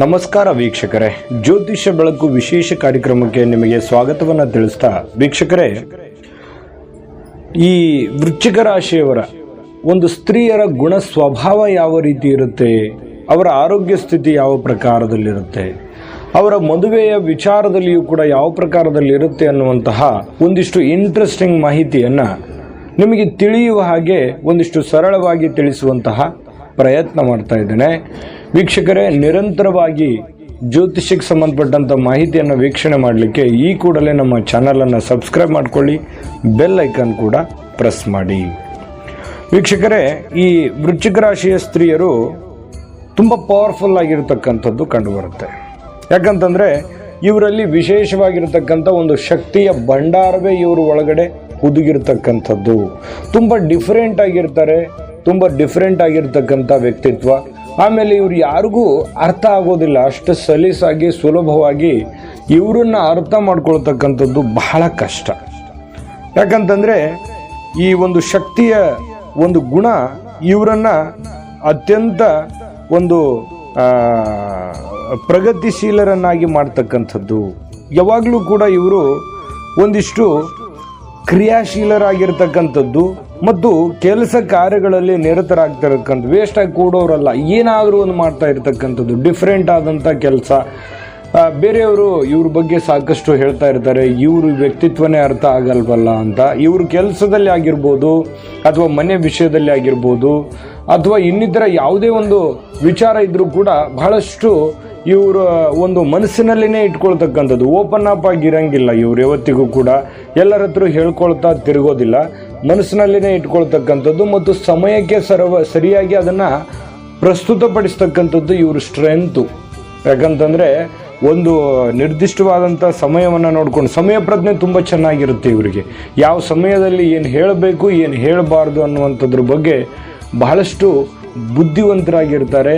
ನಮಸ್ಕಾರ ವೀಕ್ಷಕರೇ. ಜ್ಯೋತಿಷ್ಯ ಬೆಳಕು ವಿಶೇಷ ಕಾರ್ಯಕ್ರಮಕ್ಕೆ ನಿಮಗೆ ಸ್ವಾಗತವನ್ನ ತಿಳಿಸ್ತಾ ವೀಕ್ಷಕರೇ, ಈ ವೃಶ್ಚಿಕ ರಾಶಿಯವರ ಒಂದು ಸ್ತ್ರೀಯರ ಗುಣ ಸ್ವಭಾವ ಯಾವ ರೀತಿ ಇರುತ್ತೆ, ಅವರ ಆರೋಗ್ಯ ಸ್ಥಿತಿ ಯಾವ ಪ್ರಕಾರದಲ್ಲಿರುತ್ತೆ, ಅವರ ಮದುವೆಯ ವಿಚಾರದಲ್ಲಿಯೂ ಕೂಡ ಯಾವ ಪ್ರಕಾರದಲ್ಲಿ ಇರುತ್ತೆ ಅನ್ನುವಂತಹ ಒಂದಿಷ್ಟು ಇಂಟ್ರೆಸ್ಟಿಂಗ್ ಮಾಹಿತಿಯನ್ನ ನಿಮಗೆ ತಿಳಿಯುವ ಹಾಗೆ ಒಂದಿಷ್ಟು ಸರಳವಾಗಿ ತಿಳಿಸುವಂತಹ ಪ್ರಯತ್ನ ಮಾಡ್ತಾ ಇದ್ದೇನೆ. ವೀಕ್ಷಕರೇ, ನಿರಂತರವಾಗಿ ಜ್ಯೋತಿಷಕ್ಕೆ ಸಂಬಂಧಪಟ್ಟಂಥ ಮಾಹಿತಿಯನ್ನು ವೀಕ್ಷಣೆ ಮಾಡಲಿಕ್ಕೆ ಈ ಕೂಡಲೇ ನಮ್ಮ ಚಾನಲನ್ನು ಸಬ್ಸ್ಕ್ರೈಬ್ ಮಾಡ್ಕೊಳ್ಳಿ, ಬೆಲ್ ಐಕಾನ್ ಕೂಡ ಪ್ರೆಸ್ ಮಾಡಿ. ವೀಕ್ಷಕರೇ, ಈ ವೃಶ್ಚಿಕ ರಾಶಿಯ ಸ್ತ್ರೀಯರು ತುಂಬ ಪವರ್ಫುಲ್ ಆಗಿರತಕ್ಕಂಥದ್ದು ಕಂಡುಬರುತ್ತೆ. ಯಾಕಂತಂದರೆ, ಇವರಲ್ಲಿ ವಿಶೇಷವಾಗಿರತಕ್ಕಂಥ ಒಂದು ಶಕ್ತಿಯ ಭಂಡಾರವೇ ಇವರು ಒಳಗಡೆ ಹುದುಗಿರ್ತಕ್ಕಂಥದ್ದು. ತುಂಬ ಡಿಫರೆಂಟ್ ಆಗಿರ್ತಾರೆ ತುಂಬ ಡಿಫ್ರೆಂಟ್ ಆಗಿರ್ತಕ್ಕಂಥ ವ್ಯಕ್ತಿತ್ವ. ಆಮೇಲೆ ಇವ್ರು ಯಾರಿಗೂ ಅರ್ಥ ಆಗೋದಿಲ್ಲ, ಅಷ್ಟು ಸಲೀಸಾಗಿ, ಸುಲಭವಾಗಿ ಇವರನ್ನ ಅರ್ಥ ಮಾಡ್ಕೊಳ್ತಕ್ಕಂಥದ್ದು ಬಹಳ ಕಷ್ಟ. ಯಾಕಂತಂದರೆ ಈ ಒಂದು ಶಕ್ತಿಯ ಒಂದು ಗುಣ ಇವರನ್ನ ಅತ್ಯಂತ ಒಂದು ಪ್ರಗತಿಶೀಲರನ್ನಾಗಿ ಮಾಡ್ತಕ್ಕಂಥದ್ದು. ಯಾವಾಗಲೂ ಕೂಡ ಇವರು ಒಂದಿಷ್ಟು ಕ್ರಿಯಾಶೀಲರಾಗಿರ್ತಕ್ಕಂಥದ್ದು. ಮತ್ತು ಕೆಲಸ ಕಾರ್ಯಗಳಲ್ಲಿ ನಿರತರಾಗ್ತಿರತಕ್ಕಂಥ ಆಗಿ ಕೂಡೋರಲ್ಲ, ಏನಾದರೂ ಒಂದು ಮಾಡ್ತಾ ಇರ್ತಕ್ಕಂಥದ್ದು ಡಿಫ್ರೆಂಟ್ ಆದಂಥ ಕೆಲಸ. ಬೇರೆಯವರು ಇವ್ರ ಬಗ್ಗೆ ಸಾಕಷ್ಟು ಹೇಳ್ತಾ ಇರ್ತಾರೆ, ಇವ್ರ ವ್ಯಕ್ತಿತ್ವನೇ ಅರ್ಥ ಆಗಲ್ವಲ್ಲ ಅಂತ. ಇವ್ರ ಕೆಲಸದಲ್ಲಿ ಆಗಿರ್ಬೋದು, ಅಥವಾ ಮನೆ ವಿಷಯದಲ್ಲಿ ಆಗಿರ್ಬೋದು, ಅಥವಾ ಇನ್ನಿತರ ಯಾವುದೇ ಒಂದು ವಿಚಾರ ಇದ್ದರೂ ಕೂಡ ಬಹಳಷ್ಟು ಇವರ ಒಂದು ಮನಸ್ಸಿನಲ್ಲಿನೇ ಇಟ್ಕೊಳ್ತಕ್ಕಂಥದ್ದು. ಓಪನ್ ಅಪ್ ಆಗಿರಂಗಿಲ್ಲ ಇವ್ರು, ಯಾವತ್ತಿಗೂ ಕೂಡ. ಎಲ್ಲರ ಹತ್ರ ಹೇಳ್ಕೊಳ್ತಾ ತಿರುಗೋದಿಲ್ಲ. ಮನಸ್ಸಿನಲ್ಲಿನೇ ಇಟ್ಕೊಳ್ತಕ್ಕಂಥದ್ದು ಮತ್ತು ಸಮಯಕ್ಕೆ ಸರವ, ಸರಿಯಾಗಿ ಅದನ್ನು ಪ್ರಸ್ತುತಪಡಿಸ್ತಕ್ಕಂಥದ್ದು ಇವ್ರ ಸ್ಟ್ರೆಂತು ಯಾಕಂತಂದರೆ ಒಂದು ನಿರ್ದಿಷ್ಟವಾದಂಥ ಸಮಯವನ್ನು ನೋಡ್ಕೊಂಡು, ಸಮಯ ಪ್ರಜ್ಞೆ ತುಂಬ ಚೆನ್ನಾಗಿರುತ್ತೆ ಇವರಿಗೆ. ಯಾವ ಸಮಯದಲ್ಲಿ ಏನು ಹೇಳಬೇಕು, ಏನು ಹೇಳಬಾರ್ದು ಅನ್ನುವಂಥದ್ರ ಬಗ್ಗೆ ಬಹಳಷ್ಟು ಬುದ್ಧಿವಂತರಾಗಿರ್ತಾರೆ.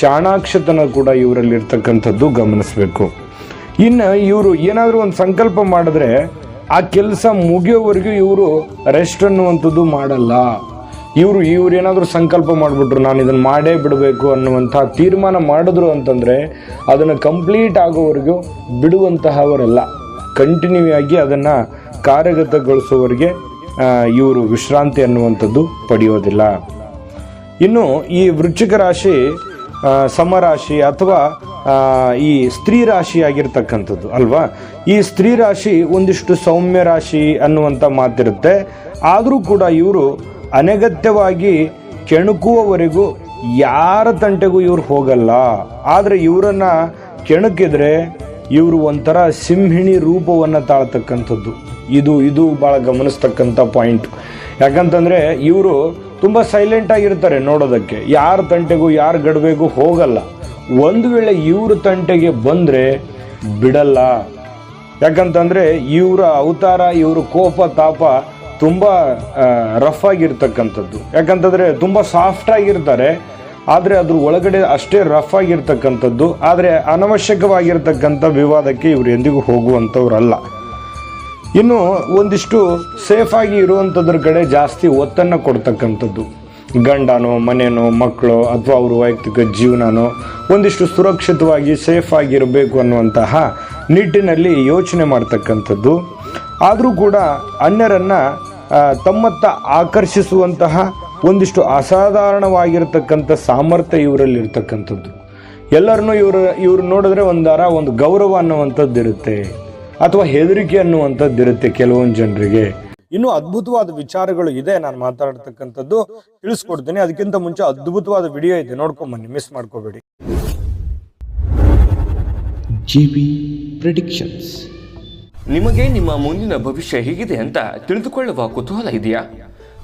ಚಾಣಾಕ್ಷತನ ಕೂಡ ಇವರಲ್ಲಿ ಇರ್ತಕ್ಕಂಥದ್ದು ಗಮನಿಸಬೇಕು. ಇನ್ನು ಇವರು ಏನಾದರೂ ಒಂದು ಸಂಕಲ್ಪ ಮಾಡಿದ್ರೆ ಆ ಕೆಲಸ ಮುಗಿಯೋವರೆಗೂ ಇವರು ರೆಸ್ಟ್ ಅನ್ನುವಂಥದ್ದು ಮಾಡಲ್ಲ. ಇವರು, ಇವ್ರು ಏನಾದರೂ ಸಂಕಲ್ಪ ಮಾಡಿಬಿಟ್ರು, ನಾನು ಇದನ್ನು ಮಾಡೇ ಬಿಡಬೇಕು ಅನ್ನುವಂಥ ತೀರ್ಮಾನ ಮಾಡಿದ್ರು ಅಂತಂದರೆ ಅದನ್ನು ಕಂಪ್ಲೀಟ್ ಆಗೋವರೆಗೂ ಬಿಡುವಂತಹವರಲ್ಲ. ಕಂಟಿನ್ಯೂ ಆಗಿ ಅದನ್ನು ಕಾರ್ಯಗತಗೊಳಿಸೋವರೆಗೆ ಇವರು ವಿಶ್ರಾಂತಿ ಅನ್ನುವಂಥದ್ದು ಪಡೆಯೋದಿಲ್ಲ. ಇನ್ನು ಈ ವೃಶ್ಚಿಕ ರಾಶಿ ಸಮರಾಶಿ ಅಥವಾ ಈ ಸ್ತ್ರೀ ರಾಶಿ ಆಗಿರ್ತಕ್ಕಂಥದ್ದು, ಅಲ್ವಾ? ಈ ಸ್ತ್ರೀ ರಾಶಿ ಒಂದಿಷ್ಟು ಸೌಮ್ಯ ರಾಶಿ ಅನ್ನುವಂಥ ಮಾತಿರುತ್ತೆ. ಆದರೂ ಕೂಡ ಇವರು ಅನಗತ್ಯವಾಗಿ ಕೆಣಕುವವರೆಗೂ ಯಾರ ತಂಟೆಗೂ ಇವ್ರು ಹೋಗಲ್ಲ. ಆದರೆ ಇವರನ್ನು ಕೆಣಕಿದ್ರೆ ಇವರು ಒಂಥರ ಸಿಂಹಿಣಿ ರೂಪವನ್ನು ತಾಳ್ತಕ್ಕಂಥದ್ದು. ಇದು ಇದು ಭಾಳ ಗಮನಿಸ್ತಕ್ಕಂಥ ಪಾಯಿಂಟ್. ಯಾಕಂತಂದರೆ ಇವರು ತುಂಬ ಸೈಲೆಂಟ್ ಆಗಿರ್ತಾರೆ ನೋಡೋದಕ್ಕೆ. ಯಾರ ತಂಟೆಗೂ, ಯಾರ ಗಡವೆಗೂ ಹೋಗಲ್ಲ. ಒಂದು ವೇಳೆ ಇವ್ರ ತಂಟೆಗೆ ಬಂದರೆ ಬಿಡಲ್ಲ. ಯಾಕಂತಂದರೆ ಇವರ ಅವತಾರ, ಇವರ ಕೋಪ, ತಾಪ ತುಂಬ ರಫ್ ಆಗಿರ್ತಕ್ಕಂಥದ್ದು. ಯಾಕಂತಂದರೆ ತುಂಬ ಸಾಫ್ಟ್ ಆಗಿರ್ತಾರೆ. ಆದರೆ ಅದ್ರ ಒಳಗಡೆ ಅಷ್ಟೇ ರಫ್ ಆಗಿರ್ತಕ್ಕಂಥದ್ದು, ಆದರೆ ಅನವಶ್ಯಕವಾಗಿರ್ತಕ್ಕಂಥ ವಿವಾದಕ್ಕೆ ಇವರು ಎಂದಿಗೂ ಹೋಗುವಂಥವ್ರಲ್ಲ. ಇನ್ನು ಒಂದಿಷ್ಟು ಸೇಫ್ ಆಗಿ ಇರುವಂಥದ್ರ ಕಡೆ ಜಾಸ್ತಿ ಒತ್ತನ್ನು ಕೊಡ್ತಕ್ಕಂಥದ್ದು. ಗಂಡನೋ, ಮನೆನೋ, ಮಕ್ಕಳು ಅಥವಾ ಅವ್ರ ವೈಯಕ್ತಿಕ ಜೀವನನೋ ಒಂದಿಷ್ಟು ಸುರಕ್ಷಿತವಾಗಿ ಸೇಫ್ ಆಗಿರಬೇಕು ಅನ್ನುವಂತಹ ನಿಟ್ಟಿನಲ್ಲಿ ಯೋಚನೆ ಮಾಡ್ತಕ್ಕಂಥದ್ದು. ಆದರೂ ಕೂಡ ಅನ್ಯರನ್ನು ತಮ್ಮತ್ತ ಆಕರ್ಷಿಸುವಂತಹ ಒಂದಿಷ್ಟು ಅಸಾಧಾರಣವಾಗಿರ್ತಕ್ಕಂಥ ಸಾಮರ್ಥ್ಯ ಇವರಲ್ಲಿ ಇರ್ತಕ್ಕಂಥದ್ದು ಎಲ್ಲರನ್ನೂ ಇವರು ಇವ್ರು ನೋಡಿದ್ರೆ ಒಂದರ ಒಂದು ಗೌರವ ಅನ್ನುವಂಥದ್ದು ಇರುತ್ತೆ ಅಥವಾ ಹೆದರಿಕೆ ಅನ್ನುವಂಥದ್ದು ಇರುತ್ತೆ ಕೆಲವೊಂದು ಜನರಿಗೆ. ಇನ್ನು ಅದ್ಭುತವಾದ ವಿಚಾರಗಳು ಇದೆ ನಾನು ಮಾತಾಡ್ತಕ್ಕಂಥದ್ದು. ತಿಳಿಸ್ಕೊಡ್ತೀನಿ. ಅದಕ್ಕಿಂತ ಮುಂಚೆ ಅದ್ಭುತವಾದ ವಿಡಿಯೋ ಇದೆ ನೋಡ್ಕೊಂಬನ್ನಿ ಮಿಸ್ ಮಾಡ್ಕೋಬೇಡಿ. G B predictions. ನಿಮಗೆ ನಿಮ್ಮ ಮುಂದಿನ ಭವಿಷ್ಯ ಹೇಗಿದೆ ಅಂತ ತಿಳಿದುಕೊಳ್ಳುವ ಕುತೂಹಲ ಇದೆಯಾ?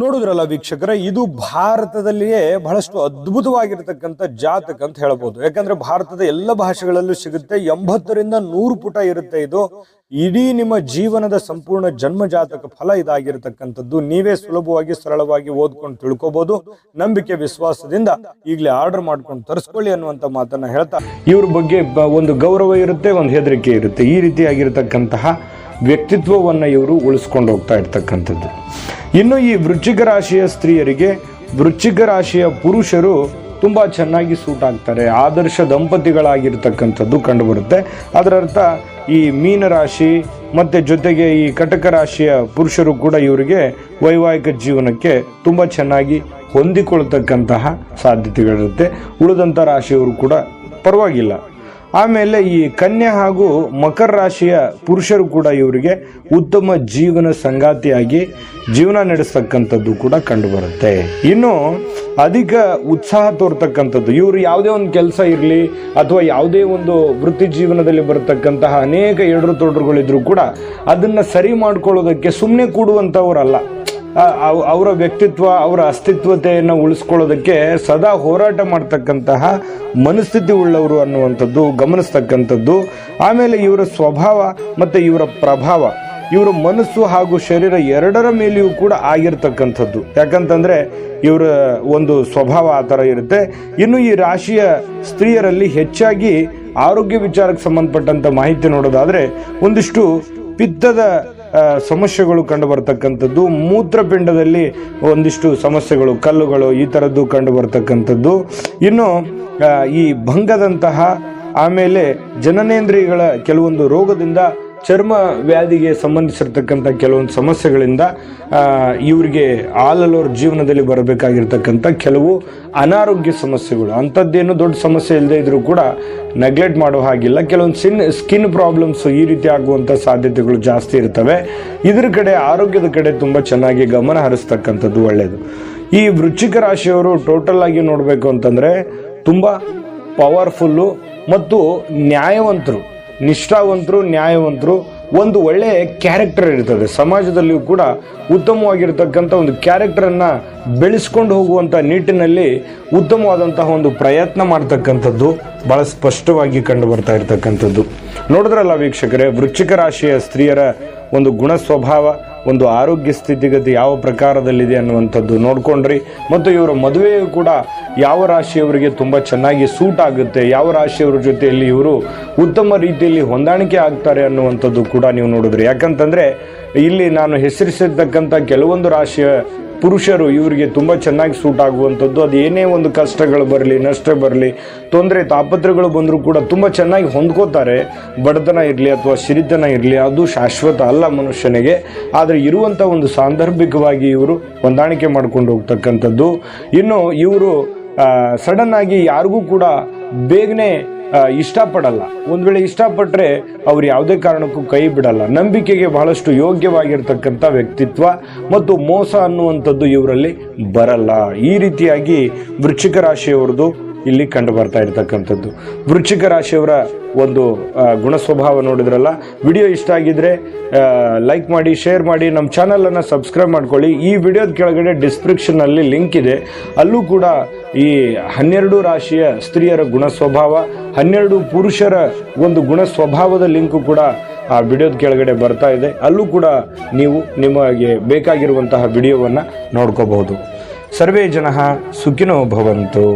ನೋಡಿದ್ರಲ್ಲ ವೀಕ್ಷಕರ, ಇದು ಭಾರತದಲ್ಲಿಯೇ ಬಹಳಷ್ಟು ಅದ್ಭುತವಾಗಿರ್ತಕ್ಕಂಥ ಜಾತಕ ಅಂತ ಹೇಳ್ಬೋದು. ಯಾಕಂದ್ರೆ ಭಾರತದ ಎಲ್ಲ ಭಾಷೆಗಳಲ್ಲೂ ಸಿಗುತ್ತೆ, ಎಂಬತ್ತರಿಂದ ನೂರು ಪುಟ ಇರುತ್ತೆ ಇದು. ಇಡೀ ನಿಮ್ಮ ಜೀವನದ ಸಂಪೂರ್ಣ ಜನ್ಮ ಜಾತಕ ಫಲ ಇದಾಗಿರ್ತಕ್ಕಂಥದ್ದು. ನೀವೇ ಸುಲಭವಾಗಿ, ಸರಳವಾಗಿ ಓದ್ಕೊಂಡು ತಿಳ್ಕೊಬಹುದು ನಂಬಿಕೆ, ವಿಶ್ವಾಸದಿಂದ ಈಗಲೇ ಆರ್ಡರ್ ಮಾಡ್ಕೊಂಡು ತರಿಸ್ಕೊಳ್ಳಿ ಅನ್ನುವಂತ ಮಾತನ್ನ ಹೇಳ್ತಾ ಇವ್ರ ಬಗ್ಗೆ ಒಂದು ಗೌರವ ಇರುತ್ತೆ, ಒಂದು ಹೆದರಿಕೆ ಇರುತ್ತೆ. ಈ ರೀತಿಯಾಗಿರ್ತಕ್ಕಂತಹ ವ್ಯಕ್ತಿತ್ವವನ್ನ ಇವರು ಉಳಿಸ್ಕೊಂಡು ಹೋಗ್ತಾ ಇರ್ತಕ್ಕಂಥದ್ದು. ಇನ್ನು ಈ ವೃಶ್ಚಿಕ ರಾಶಿಯ ಸ್ತ್ರೀಯರಿಗೆ ವೃಶ್ಚಿಕ ರಾಶಿಯ ಪುರುಷರು ತುಂಬ ಚೆನ್ನಾಗಿ ಸೂಟ್ ಆಗ್ತಾರೆ. ಆದರ್ಶ ದಂಪತಿಗಳಾಗಿರ್ತಕ್ಕಂಥದ್ದು ಕಂಡುಬರುತ್ತೆ. ಅದರರ್ಥ ಈ ಮೀನ ರಾಶಿ ಮತ್ತೆ ಜೊತೆಗೆ ಈ ಕಟಕ ರಾಶಿಯ ಪುರುಷರು ಕೂಡ ಇವರಿಗೆ ವೈವಾಹಿಕ ಜೀವನಕ್ಕೆ ತುಂಬ ಚೆನ್ನಾಗಿ ಹೊಂದಿಕೊಳ್ತಕ್ಕಂತಹ ಸಾಧ್ಯತೆಗಳಿರುತ್ತೆ. ಉಳಿದಂಥ ರಾಶಿಯವರು ಕೂಡ ಪರವಾಗಿಲ್ಲ. ಆಮೇಲೆ ಈ ಕನ್ಯಾ ಹಾಗೂ ಮಕರ ರಾಶಿಯ ಪುರುಷರು ಕೂಡ ಇವರಿಗೆ ಉತ್ತಮ ಜೀವನ ಸಂಗಾತಿಯಾಗಿ ಜೀವನ ನಡೆಸ್ತಕ್ಕಂಥದ್ದು ಕೂಡ ಕಂಡುಬರುತ್ತೆ. ಇನ್ನು ಅಧಿಕ ಉತ್ಸಾಹ ತೋರ್ತಕ್ಕಂಥದ್ದು, ಇವರು ಯಾವುದೇ ಒಂದು ಕೆಲಸ ಇರಲಿ ಅಥವಾ ಯಾವುದೇ ಒಂದು ವೃತ್ತಿ ಜೀವನದಲ್ಲಿ ಬರತಕ್ಕಂತಹ ಅನೇಕ ಎಡರು ತೊಡರುಗಳಿದ್ರು ಕೂಡ ಅದನ್ನು ಸರಿ ಮಾಡ್ಕೊಳ್ಳೋದಕ್ಕೆ ಸುಮ್ಮನೆ ಕೂಡುವಂಥವ್ರಲ್ಲ. ಅವರ ವ್ಯಕ್ತಿತ್ವ, ಅವರ ಅಸ್ತಿತ್ವತೆಯನ್ನು ಉಳಿಸ್ಕೊಳ್ಳೋದಕ್ಕೆ ಸದಾ ಹೋರಾಟ ಮಾಡ್ತಕ್ಕಂತಹ ಮನಸ್ಥಿತಿ ಉಳ್ಳವರು ಅನ್ನುವಂಥದ್ದು ಗಮನಿಸ್ತಕ್ಕಂಥದ್ದು. ಆಮೇಲೆ ಇವರ ಸ್ವಭಾವ ಮತ್ತು ಇವರ ಪ್ರಭಾವ, ಇವರ ಮನಸ್ಸು ಹಾಗೂ ಶರೀರ ಎರಡರ ಮೇಲೆಯೂ ಕೂಡ ಆಗಿರ್ತಕ್ಕಂಥದ್ದು. ಯಾಕಂತಂದರೆ ಇವರ ಒಂದು ಸ್ವಭಾವ ಆ ಥರ ಇರುತ್ತೆ. ಇನ್ನು ಈ ರಾಶಿಯ ಸ್ತ್ರೀಯರಲ್ಲಿ ಹೆಚ್ಚಾಗಿ ಆರೋಗ್ಯ ವಿಚಾರಕ್ಕೆ ಸಂಬಂಧಪಟ್ಟಂಥ ಮಾಹಿತಿ ನೋಡೋದಾದರೆ ಒಂದಿಷ್ಟು ಪಿತ್ತದ ಸಮಸ್ಯೆಗಳು ಕಂಡು ಬರ್ತಕ್ಕಂಥದ್ದು ಮೂತ್ರಪಿಂಡದಲ್ಲಿ ಒಂದಿಷ್ಟು ಸಮಸ್ಯೆಗಳು, ಕಲ್ಲುಗಳು, ಈ ಥರದ್ದು ಕಂಡು ಬರ್ತಕ್ಕಂಥದ್ದು ಇನ್ನು ಈ ಭಂಗದಂತಹ, ಆಮೇಲೆ ಜನನೇಂದ್ರಿಯಗಳ ಕೆಲವೊಂದು ರೋಗದಿಂದ ಚರ್ಮ ವ್ಯಾಧಿಗೆ ಸಂಬಂಧಿಸಿರ್ತಕ್ಕಂಥ ಕೆಲವೊಂದು ಸಮಸ್ಯೆಗಳಿಂದ ಇವರಿಗೆ ಆಲಲೋರ್ ಜೀವನದಲ್ಲಿ ಬರಬೇಕಾಗಿರ್ತಕ್ಕಂಥ ಕೆಲವು ಅನಾರೋಗ್ಯ ಸಮಸ್ಯೆಗಳು. ಅಂಥದ್ದೇನು ದೊಡ್ಡ ಸಮಸ್ಯೆ ಇಲ್ಲದೆ ಇದ್ರೂ ಕೂಡ ನೆಗ್ಲೆಕ್ಟ್ ಮಾಡೋ ಹಾಗಿಲ್ಲ. ಕೆಲವೊಂದು ಸಿನ್ ಸ್ಕಿನ್ ಪ್ರಾಬ್ಲಮ್ಸ್ ಈ ರೀತಿ ಆಗುವಂಥ ಸಾಧ್ಯತೆಗಳು ಜಾಸ್ತಿ ಇರ್ತವೆ. ಇದ್ರ ಕಡೆ, ಆರೋಗ್ಯದ ಕಡೆ ತುಂಬ ಚೆನ್ನಾಗಿ ಗಮನ ಹರಿಸ್ತಕ್ಕಂಥದ್ದು ಒಳ್ಳೆಯದು ಈ ವೃಶ್ಚಿಕ ರಾಶಿಯವರು ಟೋಟಲ್ ಆಗಿ ನೋಡಬೇಕು ಅಂತಂದರೆ ತುಂಬ ಪವರ್ಫುಲ್ಲು ಮತ್ತು ನ್ಯಾಯವಂತರು. ನಿಷ್ಠಾವಂತರು, ನ್ಯಾಯವಂತರು, ಒಂದು ಒಳ್ಳೆಯ ಕ್ಯಾರೆಕ್ಟರ್ ಇರ್ತದೆ. ಸಮಾಜದಲ್ಲಿಯೂ ಕೂಡ ಉತ್ತಮವಾಗಿರ್ತಕ್ಕಂಥ ಒಂದು ಕ್ಯಾರೆಕ್ಟರನ್ನು ಬೆಳೆಸ್ಕೊಂಡು ಹೋಗುವಂಥ ನಿಟ್ಟಿನಲ್ಲಿ ಉತ್ತಮವಾದಂತಹ ಒಂದು ಪ್ರಯತ್ನ ಮಾಡ್ತಕ್ಕಂಥದ್ದು ಬಹಳ ಸ್ಪಷ್ಟವಾಗಿ ಕಂಡು ಬರ್ತಾ ಇರ್ತಕ್ಕಂಥದ್ದು. ನೋಡಿದ್ರಲ್ಲ ವೀಕ್ಷಕರೇ, ವೃಶ್ಚಿಕ ರಾಶಿಯ ಸ್ತ್ರೀಯರ ಒಂದು ಗುಣ ಸ್ವಭಾವ ಒಂದು ಆರೋಗ್ಯ ಸ್ಥಿತಿಗತಿ ಯಾವ ಪ್ರಕಾರದಲ್ಲಿದೆ ಅನ್ನುವಂಥದ್ದು ನೋಡ್ಕೊಂಡ್ರಿ. ಮತ್ತು ಇವರ ಮದುವೆಯು ಕೂಡ ಯಾವ ರಾಶಿಯವರಿಗೆ ತುಂಬ ಚೆನ್ನಾಗಿ ಸೂಟ್ ಆಗುತ್ತೆ, ಯಾವ ರಾಶಿಯವರ ಜೊತೆಯಲ್ಲಿ ಇವರು ಉತ್ತಮ ರೀತಿಯಲ್ಲಿ ಹೊಂದಾಣಿಕೆ ಆಗ್ತಾರೆ ಅನ್ನುವಂಥದ್ದು ಕೂಡ ನೀವು ನೋಡಿದ್ರಿ. ಯಾಕಂತಂದರೆ ಇಲ್ಲಿ ನಾನು ಹೆಸರಿಸಿರ್ತಕ್ಕಂಥ ಕೆಲವೊಂದು ರಾಶಿಯ ಪುರುಷರು ಇವರಿಗೆ ತುಂಬ ಚೆನ್ನಾಗಿ ಸೂಟ್ ಆಗುವಂಥದ್ದು. ಅದು ಏನೇ ಒಂದು ಕಷ್ಟಗಳು ಬರಲಿ, ನಷ್ಟ ಬರಲಿ, ತೊಂದರೆ, ತಾಪತ್ರಗಳು ಬಂದರೂ ಕೂಡ ತುಂಬ ಚೆನ್ನಾಗಿ ಹೊಂದ್ಕೋತಾರೆ. ಬಡತನ ಇರಲಿ ಅಥವಾ ಸಿರಿತನ ಇರಲಿ, ಅದು ಶಾಶ್ವತ ಅಲ್ಲ ಮನುಷ್ಯನಿಗೆ. ಆದರೆ ಇರುವಂಥ ಒಂದು ಸಾಂದರ್ಭಿಕವಾಗಿ ಇವರು ಹೊಂದಾಣಿಕೆ ಮಾಡ್ಕೊಂಡು ಹೋಗ್ತಕ್ಕಂಥದ್ದು. ಇನ್ನು ಇವರು ಸಡನ್ನಾಗಿ ಯಾರಿಗೂ ಕೂಡ ಬೇಗನೆ ಇಷ್ಟಪಡಲ್ಲ. ಒಂದು ವೇಳೆ ಇಷ್ಟಪಟ್ಟರೆ ಅವ್ರು ಯಾವುದೇ ಕಾರಣಕ್ಕೂ ಕೈ ಬಿಡಲ್ಲ. ನಂಬಿಕೆಗೆ ಬಹಳಷ್ಟು ಯೋಗ್ಯವಾಗಿರ್ತಕ್ಕಂಥ ವ್ಯಕ್ತಿತ್ವ ಮತ್ತು ಮೋಸ ಅನ್ನುವಂಥದ್ದು ಇವರಲ್ಲಿ ಬರಲ್ಲ. ಈ ರೀತಿಯಾಗಿ ವೃಶ್ಚಿಕ ರಾಶಿಯವರದು ಇಲ್ಲಿ ಕಂಡು ಬರ್ತಾ ಇರತಕ್ಕಂಥದ್ದು. ವೃಶ್ಚಿಕ ರಾಶಿಯವರ ಒಂದು ಗುಣ ಸ್ವಭಾವ ನೋಡಿದ್ರಲ್ಲ, ವಿಡಿಯೋ ಇಷ್ಟ ಆಗಿದ್ರೆ ಲೈಕ್ ಮಾಡಿ ಶೇರ್ ಮಾಡಿ, ನಮ್ಮ ಚಾನಲನ್ನು ಸಬ್ಸ್ಕ್ರೈಬ್ ಮಾಡ್ಕೊಳ್ಳಿ. ಈ ವಿಡಿಯೋದ ಕೆಳಗಡೆ ಡಿಸ್ಕ್ರಿಪ್ಷನ್ನಲ್ಲಿ ಲಿಂಕ್ ಇದೆ. ಅಲ್ಲೂ ಕೂಡ ಈ ಹನ್ನೆರಡು ರಾಶಿಯ ಸ್ತ್ರೀಯರ ಗುಣ ಸ್ವಭಾವ ಹನ್ನೆರಡು ಪುರುಷರ ಒಂದು ಗುಣ ಸ್ವಭಾವದ ಲಿಂಕು ಕೂಡ ಆ ವಿಡಿಯೋದ ಕೆಳಗಡೆ ಬರ್ತಾ ಇದೆ. ಅಲ್ಲೂ ಕೂಡ ನೀವು ನಿಮಗೆ ಬೇಕಾಗಿರುವಂತಹ ವಿಡಿಯೋವನ್ನು ನೋಡ್ಕೋಬಹುದು. ಸರ್ವೇ ಜನ ಸುಖಿನೋ ಭವಂತು.